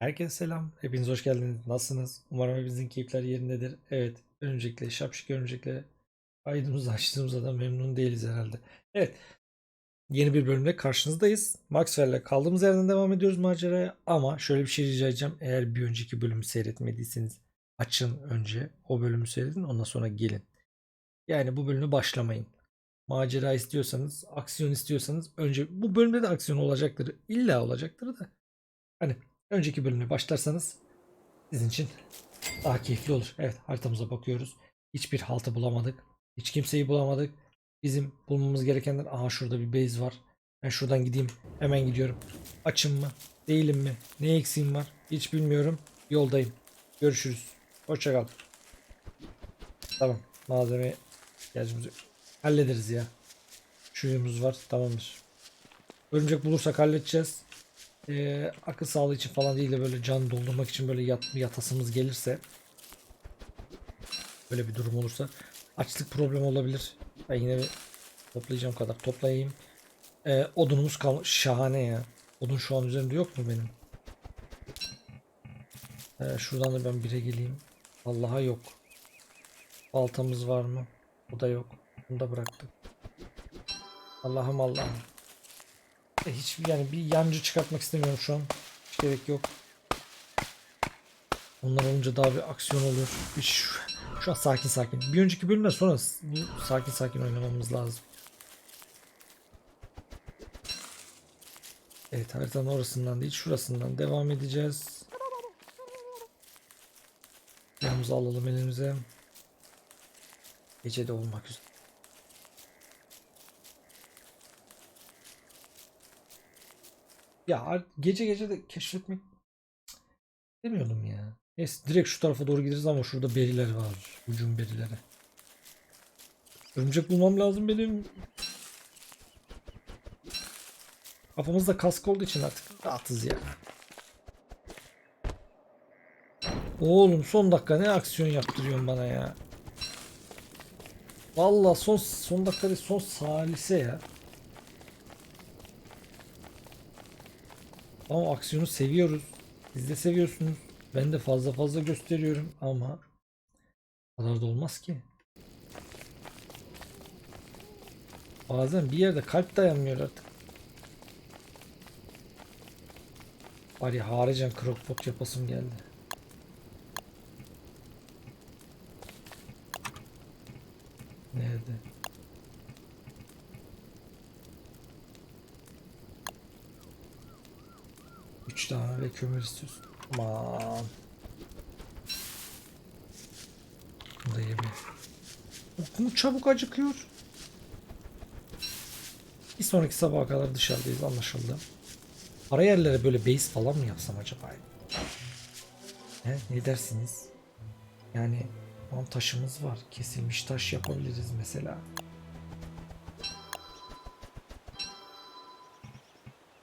Herkese selam. Hepiniz hoş geldiniz. Nasılsınız? Umarım hepinizin keyifler yerindedir. Evet. Öncelikle şapşik öncelikle kaydımızı açtığımızda da memnun değiliz herhalde. Evet. Yeni bir bölümde karşınızdayız. Maxwell'le kaldığımız yerden devam ediyoruz maceraya. Ama şöyle bir şey rica edeceğim. Eğer bir önceki bölümü seyretmediyseniz açın önce. O bölümü seyredin. Ondan sonra gelin. Yani bu bölümü başlamayın. Macera istiyorsanız, aksiyon istiyorsanız önce bu bölümde de aksiyon olacaktır. İlla olacaktır da. Hani önceki bölüme başlarsanız sizin için daha keyifli olur. Evet haritamıza bakıyoruz. Hiçbir haltı bulamadık. Hiç kimseyi bulamadık. Bizim bulmamız gerekenler aha şurada bir base var. Ben şuradan gideyim. Hemen gidiyorum. Açım mı? Değilim mi? Ne eksiğim var? Hiç bilmiyorum. Yoldayım. Görüşürüz. Hoşça kal. Tamam. Malzeme ihtiyacımız. Hallederiz ya. Şuyumuz var. Tamamdır. Örümcek bulursak halledeceğiz e, akıl sağlığı için falan değil de böyle can doldurmak için böyle yat, yatasımız gelirse böyle bir durum olursa açlık problemi olabilir. Ben yine toplayacağım kadar toplayayım. E, odunumuz kalmış. Şahane ya. Odun şu an üzerinde yok mu benim? E, şuradan da ben bire geleyim. Allah'a yok. Baltamız var mı? Bu da yok. Bunu da bıraktık. Allah'ım Allah'ım. E, Hiç yani bir yancı çıkartmak istemiyorum şu an. Hiç gerek yok. Onlar olunca daha bir aksiyon olur. Şu, şu an sakin sakin. Bir önceki bölümden sonra bu sakin sakin oynamamız lazım. Evet haritanın orasından değil şurasından devam edeceğiz. Yanımıza alalım elimize. Gece de olmak üzere. Ya gece gece de keşfetmek demiyordum ya. Neyse direkt şu tarafa doğru gideriz ama şurada beriler var. Ucun berileri. Örümcek bulmam lazım benim. Kafamızda kask olduğu için artık rahatız ya. Oğlum son dakika ne aksiyon yaptırıyorsun bana ya. Vallahi son son dakika son salise ya. Ama aksiyonu seviyoruz. Siz de seviyorsunuz. Ben de fazla fazla gösteriyorum ama kadar da olmaz ki. Bazen bir yerde kalp dayanmıyor artık. Ya haricen crockpot yapasım geldi. Nerede? Üç tane ve kömür istiyorsun. Aman. Bunu da yemeyin. Okum çabuk acıkıyor. Bir sonraki sabaha kadar dışarıdayız anlaşıldı. Ara yerlere böyle base falan mı yapsam acaba? He, ne dersiniz? Yani tam taşımız var. Kesilmiş taş yapabiliriz mesela.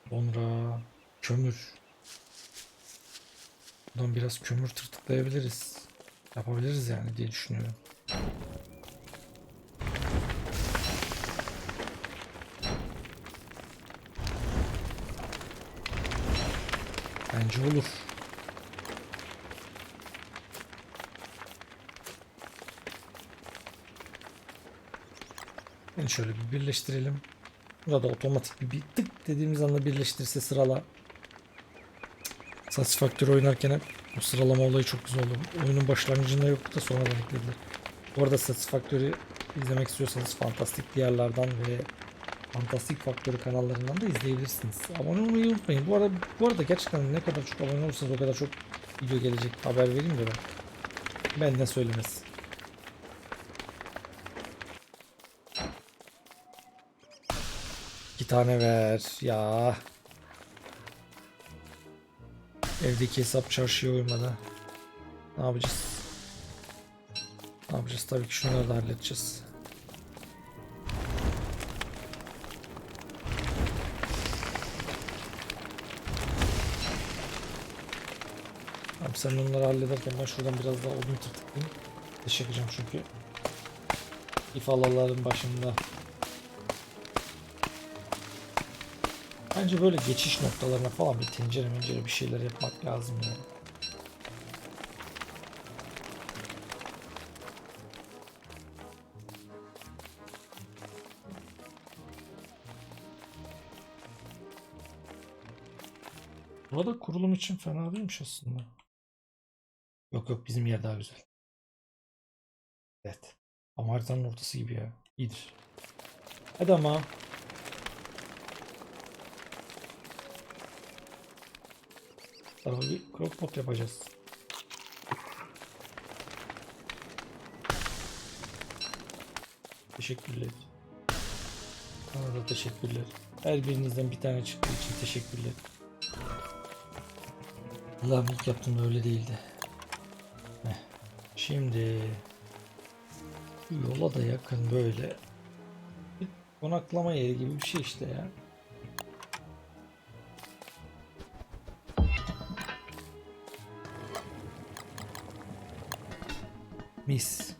Sonra kömür. Buradan biraz kömür tırtıklayabiliriz. Yapabiliriz yani diye düşünüyorum. Bence olur. Yani şöyle bir birleştirelim. Burada otomatik bir, bir tık dediğimiz anda birleştirirse sırala. Satisfactory oynarken hep bu sıralama olayı çok güzel oldu. Oyunun başlangıcında yoktu da sonradan eklediler. Bu arada Satisfactory izlemek istiyorsanız fantastik diyarlardan ve Fantastik Faktörü kanallarından da izleyebilirsiniz. Abone olmayı unutmayın. Bu arada, bu arada gerçekten ne kadar çok abone olursanız o kadar çok video gelecek. Haber vereyim de ben. Benden söylemez. İki tane ver. Ya. Evdeki hesap çarşıya uymadı. Ne yapacağız? Ne yapacağız? Tabii ki şunları da halledeceğiz. Abi sen onları hallederken ben şuradan biraz daha odun tırtıklayayım. Ateş yakacağım çünkü. İfalaların başında. Bence böyle geçiş noktalarına falan bir tencere mencere bir şeyler yapmak lazım ya. Burada kurulum için fena değilmiş aslında. Yok yok bizim yer daha güzel. Evet. Ama haritanın ortası gibi ya. İyidir. Hadi ama. Tarafa bir crockpot yapacağız. Teşekkürler. Sana da teşekkürler. Her birinizden bir tane çıktığı için teşekkürler. Allah'ım ilk yaptığımda öyle değildi. Heh. Şimdi yola da yakın böyle bir konaklama yeri gibi bir şey işte ya. Mis.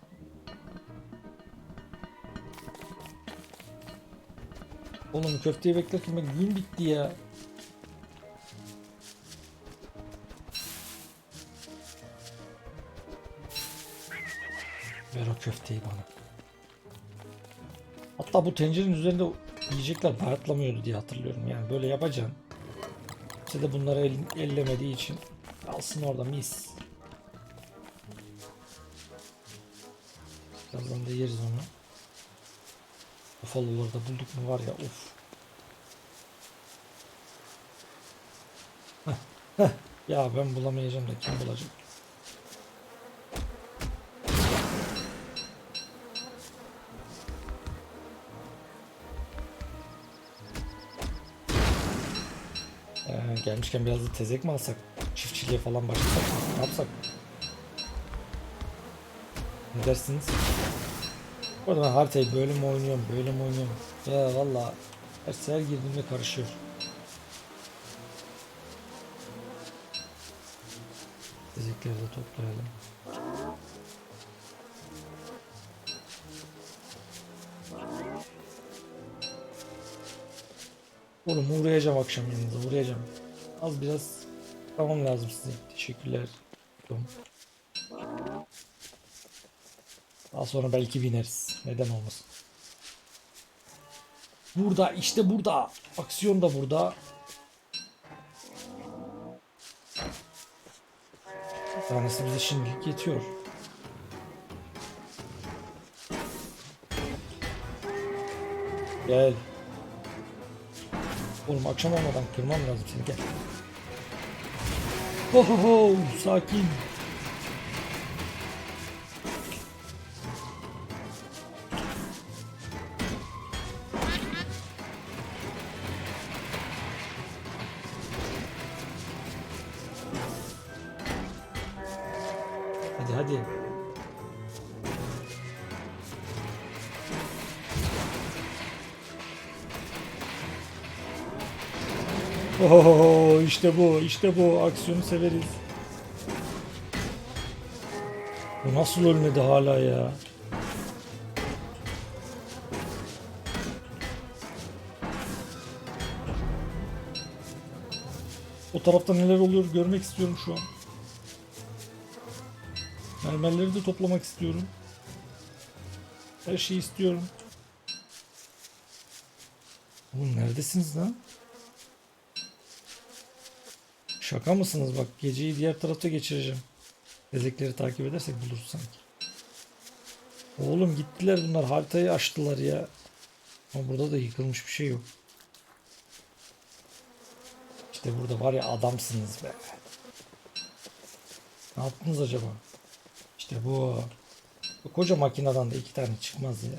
Oğlum köfteyi beklerken bak gün bitti ya. Ver o köfteyi bana. Hatta bu tencerenin üzerinde yiyecekler baharatlamıyordu diye hatırlıyorum. Yani böyle yapacaksın. Kimse de bunları el- ellemediği için kalsın orada mis. Birazdan da yeriz onu. Buffalo'ları da bulduk mu var ya uf. Heh, heh. Ya ben bulamayacağım da kim bulacak? Ee, gelmişken biraz da tezek mi alsak? Çiftçiliğe falan başlasak mı? Ne yapsak? Ne dersiniz? Bu arada ben haritayı böyle mi oynuyorum, böyle mi oynuyorum? Ya valla her sefer girdiğimde karışıyor. Tezekleri de toplayalım. Oğlum uğrayacağım akşam yanınıza uğrayacağım. Az biraz tamam lazım size. Teşekkürler. Tamam. Daha sonra belki bineriz. Neden olmasın. Burada işte burada. Aksiyon da burada. Bir tanesi bize şimdilik yetiyor. Gel. Oğlum akşam olmadan kırmam lazım seni gel. Ho ho ho sakin. Hadi hadi. Oho işte bu işte bu aksiyonu severiz. Bu nasıl ölmedi hala ya? O tarafta neler oluyor görmek istiyorum şu an. Mermerleri de toplamak istiyorum. Her şeyi istiyorum. Oğlum neredesiniz lan? Şaka mısınız bak geceyi diğer tarafta geçireceğim. Bezekleri takip edersek buluruz sanki. Oğlum gittiler bunlar haritayı açtılar ya. Ama burada da yıkılmış bir şey yok. İşte burada var ya adamsınız be. Ne yaptınız acaba? İşte bu. Bu koca makineden de iki tane çıkmaz ya.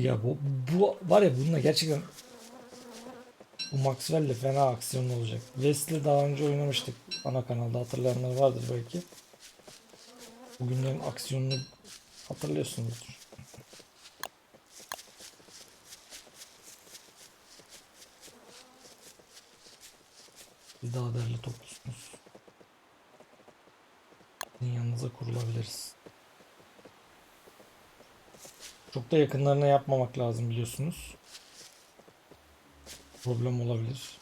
Ya bu, bu var ya bununla gerçekten bu Maxwell'le fena aksiyonlu olacak. Wesley daha önce oynamıştık ana kanalda hatırlayanlar vardır belki. Bugünlerin aksiyonunu hatırlıyorsunuzdur. Siz daha değerli toplusunuz. Sizin yanınıza kurulabiliriz. Çok da yakınlarına yapmamak lazım biliyorsunuz. problem olabilir.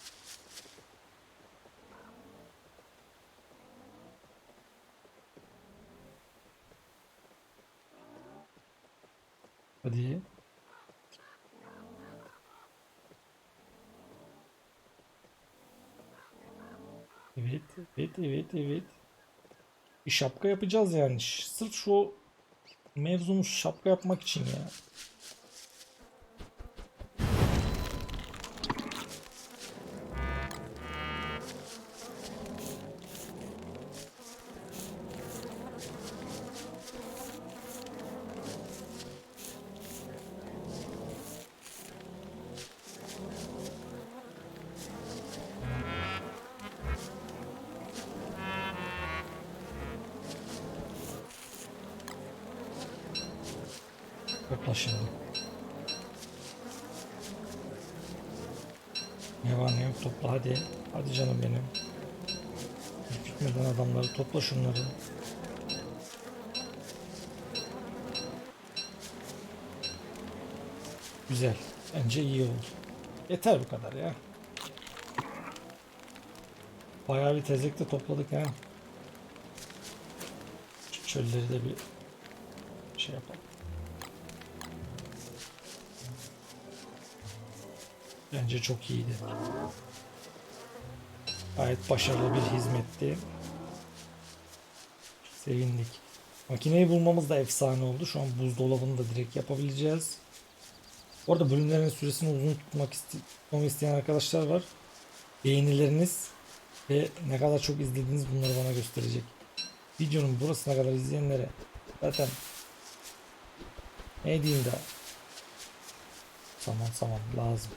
Hadi. Evet, evet, evet, evet. Şapka yapacağız yani. Sırf şu mevzumuz şapka yapmak için ya. Ne var ne yok topla hadi. Hadi canım benim. Bitmeden adamları topla şunları. Güzel. Bence iyi oldu. Yeter bu kadar ya. Bayağı bir tezekte topladık ha. Şu çölleri de bir şey yapalım. Bence çok iyiydi. Gayet başarılı bir hizmetti. Sevindik. Makineyi bulmamız da efsane oldu. Şu an buzdolabını da direkt yapabileceğiz. Bu arada bölümlerin süresini uzun tutmak tutmamı isteyen arkadaşlar var. Beğenileriniz ve ne kadar çok izlediğiniz bunları bana gösterecek. Videonun burasına kadar izleyenlere zaten ne diyeyim daha Tamam tamam lazım.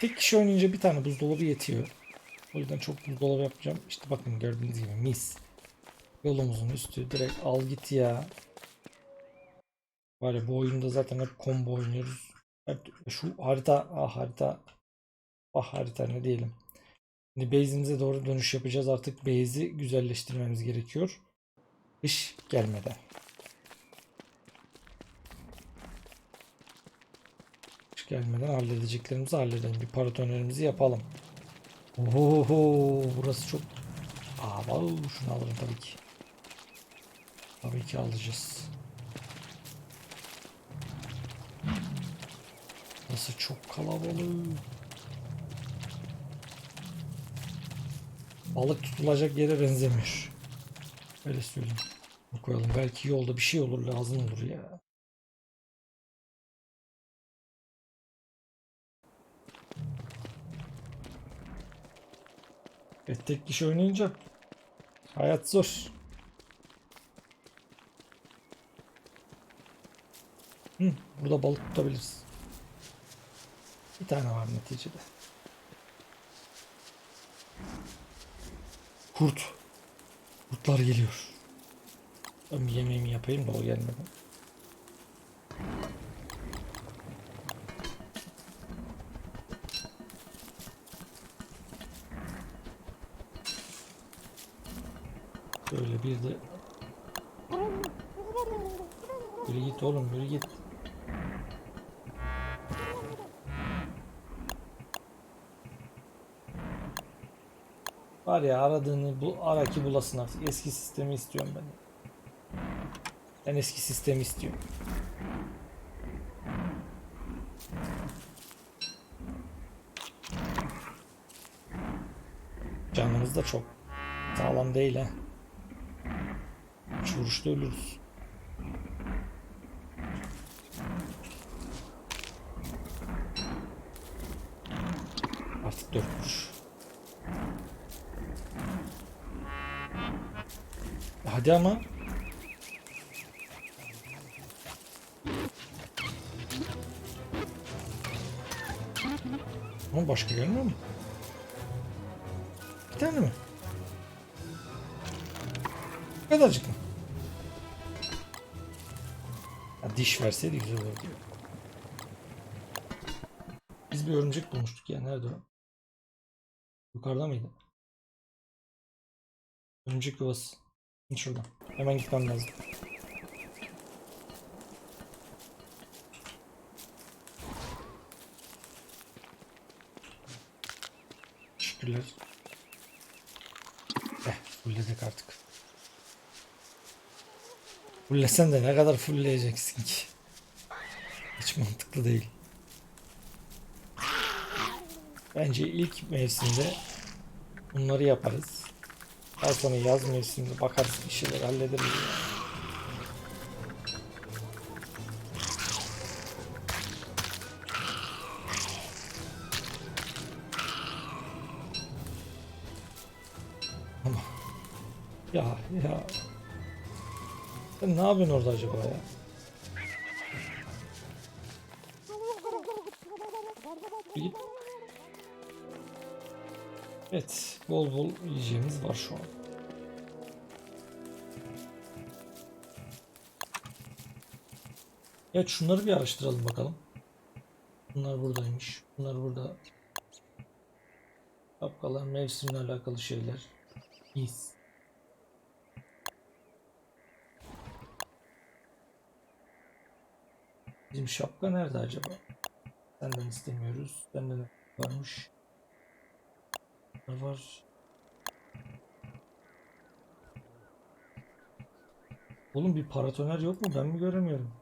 Tek kişi oynayınca bir tane buzdolabı yetiyor. O yüzden çok buzdolabı yapacağım. İşte bakın gördüğünüz gibi mis. Yolumuzun üstü direkt al git ya. Var ya bu oyunda zaten hep combo oynuyoruz. Şu harita ah harita ah harita ne diyelim. Şimdi base'imize doğru dönüş yapacağız. Artık base'i güzelleştirmemiz gerekiyor. Kış gelmeden. Gelmeden halledeceklerimizi halledelim. Bir paratonerimizi yapalım. Oho burası çok Aa şunu alırım tabii ki. Tabii ki alacağız. Burası çok kalabalık. Balık tutulacak yere benzemiyor. Öyle söyleyeyim. Koyalım. Belki yolda bir şey olur lazım olur ya. Evet tek kişi oynayınca hayat zor. Hı, burada balık tutabiliriz. Bir tane var neticede. Kurt. Kurtlar geliyor. Ben bir yemeğimi yapayım da o gelmeden. Böyle bir de Yürü git oğlum yürü git. Var ya aradığını bu ara ki bulasın artık. Eski sistemi istiyorum ben. Ben eski sistemi istiyorum. Canımız da çok sağlam değil ha. Üç vuruşta ölürüz. Artık dört vuruş. Hadi ama. Ama başka gelmiyor mu? Bir tane mi? Bu kadarcık mı? diş verseydi güzel olurdu. Biz bir örümcek bulmuştuk ya. Nerede o? Yukarıda mıydı? Örümcek yuvası. Şurada. Hemen gitmem lazım. Teşekkürler. Eh, fulledik artık. Fullesen de ne kadar fullleyeceksin ki? Hiç mantıklı değil. Bence ilk mevsimde bunları yaparız. Daha sonra yaz mevsiminde bakarız bir şeyler hallederiz. ya. Sen ne yapıyorsun orada acaba ya? Evet, bol bol yiyeceğimiz var şu an. Evet, şunları bir araştıralım bakalım. Bunlar buradaymış. Bunlar burada. Şapkalar, mevsimle alakalı şeyler. İyiyiz. Bizim şapka nerede acaba? Senden istemiyoruz. Senden varmış? Ne var? Oğlum bir paratoner yok mu? Ben mi göremiyorum?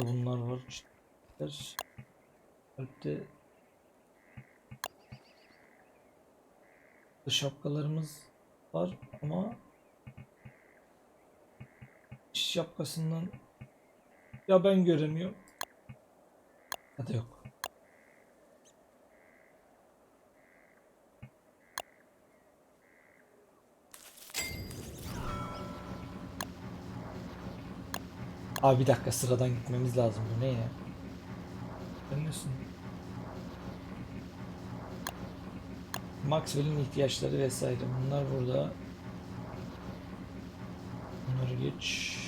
Bunlar var. işte. Alp'te şapkalarımız var ama şapkasından ya ben göremiyorum ya da yok. Abi bir dakika sıradan gitmemiz lazım bu ne ya? Nesin? Maxwell'in ihtiyaçları vesaire bunlar burada. Bunları geç.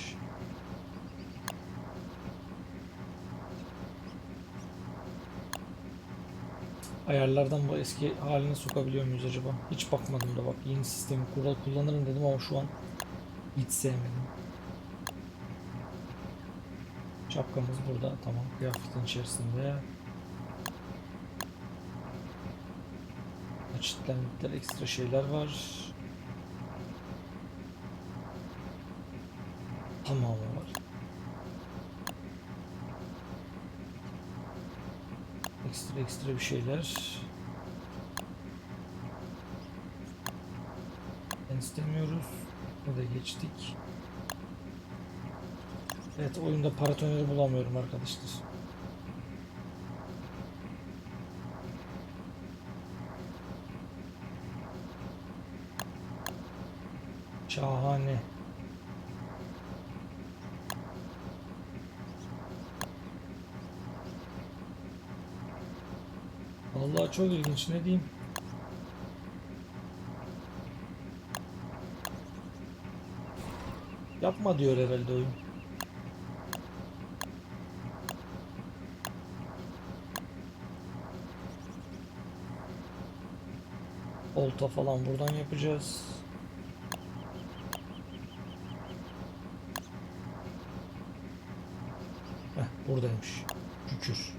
Ayarlardan bu eski haline sokabiliyor muyuz acaba? Hiç bakmadım da bak yeni sistemi kural kullanırım dedim ama şu an hiç sevmedim. Şapkamız burada tamam kıyafetin içerisinde. Açıklanmışlar ekstra şeyler var. Tamamı var. Ekstra ekstra bir şeyler. Ben istemiyoruz. Ne de geçtik. Evet oyunda paratoneri bulamıyorum arkadaşlar. Şahane. Çok ilginç ne diyeyim. Yapma diyor herhalde oyun. Olta falan buradan yapacağız. Heh, buradaymış. Şükür.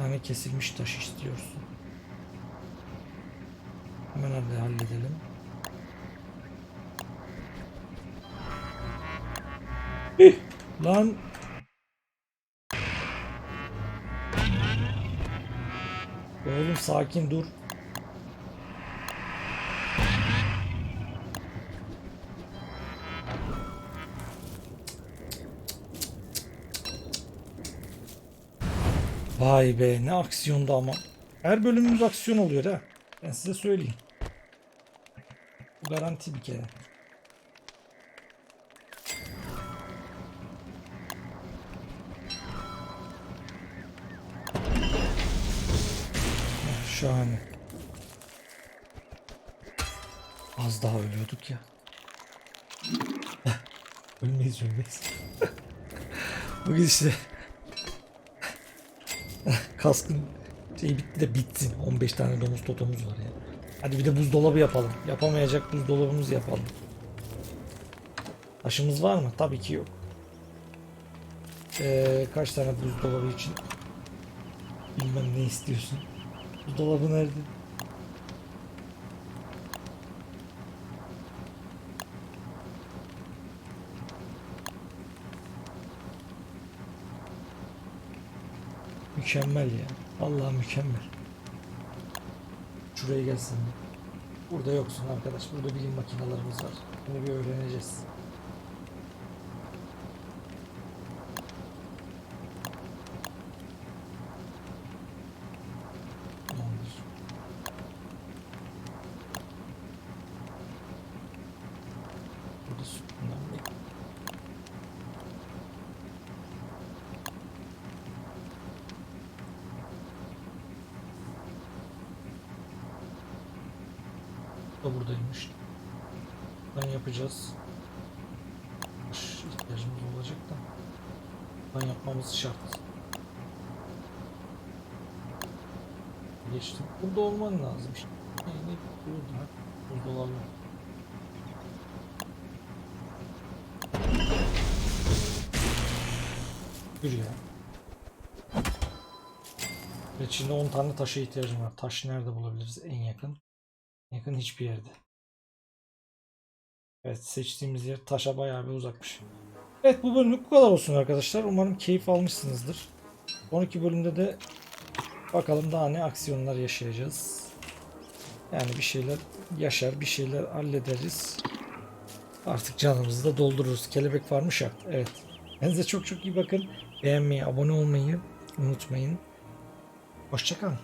Yani kesilmiş taş istiyorsun. Hemen halledelim. Ih, lan Oğlum sakin dur. Vay be ne aksiyondu ama. Her bölümümüz aksiyon oluyor ha. Ben size söyleyeyim. Bu garanti bir kere. Heh, Şahane. Az daha ölüyorduk ya. ölmeyiz ölmeyiz. Bu gidişle kaskın şey bitti de bitsin. 15 tane domuz totomuz var ya. Hadi bir de buzdolabı yapalım. Yapamayacak buzdolabımız yapalım. Taşımız var mı? Tabii ki yok. Ee, kaç tane buzdolabı için bilmem ne istiyorsun. Buzdolabı nerede? Mükemmel ya. Allah mükemmel. Şuraya gelsin. Burada yoksun arkadaş. Burada bilim makinalarımız var. Bunu bir öğreneceğiz. Tamamdır. Burada sütundan bir da buradaymış. Ben yapacağız. İhtiyacımız olacak da. Ben yapmamız şart. Geçtim. Burada olman lazım işte. Ne burada? Buzdolabı. Yürü ya. Ve şimdi 10 tane taşa ihtiyacım var. Taş nerede bulabiliriz en yakın? Yakın hiçbir yerde. Evet seçtiğimiz yer taşa bayağı bir uzakmış. Evet bu bölümlük bu kadar olsun arkadaşlar. Umarım keyif almışsınızdır. 12 bölümde de bakalım daha ne aksiyonlar yaşayacağız. Yani bir şeyler yaşar, bir şeyler hallederiz. Artık canımızı da doldururuz. Kelebek varmış ya. Evet. Kendinize çok çok iyi bakın. Beğenmeyi, abone olmayı unutmayın. Hoşçakalın.